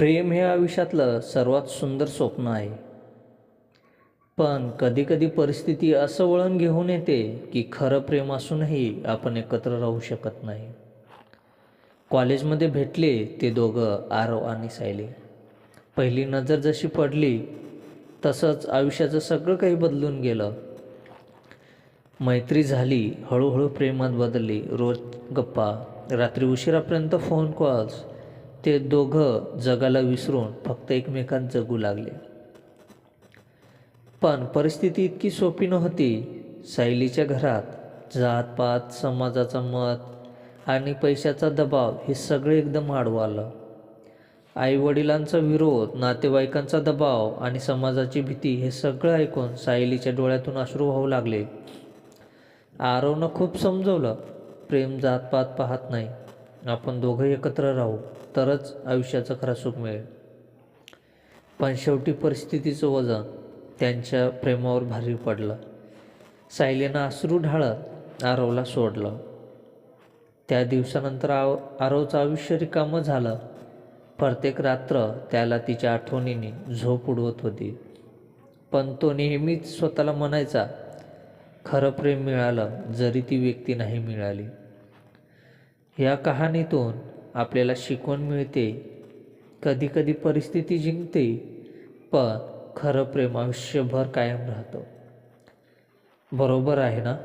प्रेम हे आयुष्यातलं सर्वात सुंदर स्वप्न आहे. पण कधीकधी परिस्थिती असं वळण घेऊन येते की खरं प्रेम असूनही आपण एकत्र राहू शकत नाही. कॉलेजमध्ये भेटले ते दोघं आरव आणि सायली. पहिली नजर जशी पडली तसंच आयुष्याचं सगळं काही बदलून गेलं. मैत्री झाली हळूहळू प्रेमात बदलली. रोज गप्पा रात्री उशिरापर्यंत फोन कॉल्स ते दोघं जगाला विसरून फक्त एकमेकांत जगू लागले. पण परिस्थिती इतकी सोपी नव्हती. सायलीच्या घरात जातपात समाजाचं मत आणि पैशाचा दबाव हे सगळे एकदम आडवं आलं. आईवडिलांचा विरोध नातेवाईकांचा दबाव आणि समाजाची भीती हे सगळं ऐकून सायलीच्या डोळ्यातून अश्रू वाहू लागले. आरवनं खूप समजवलं. प्रेम जातपात पाहत नाही. आपण दोघं एकत्र राहू तरच आयुष्याचं खरा सुख मिळेल. पण शेवटी परिस्थितीचं वजन त्यांच्या प्रेमावर भारी पडलं. सायलीनं अश्रू ढाळत आरवला सोडलं. त्या दिवसानंतर आव आरवचं आयुष्य रिकामं झालं. प्रत्येक रात्र त्याला तिच्या आठवणीने झोप उडवत होती. पण तो नेहमीच स्वतःला म्हणायचा खरं प्रेम मिळालं जरी ती व्यक्ती नाही मिळाली. या कहाणीतून आपल्याला शिकवण मिळते. कधीकधी परिस्थिती जिंकते पण खरं प्रेम आयुष्यभर कायम राहतं. बरोबर आहे ना?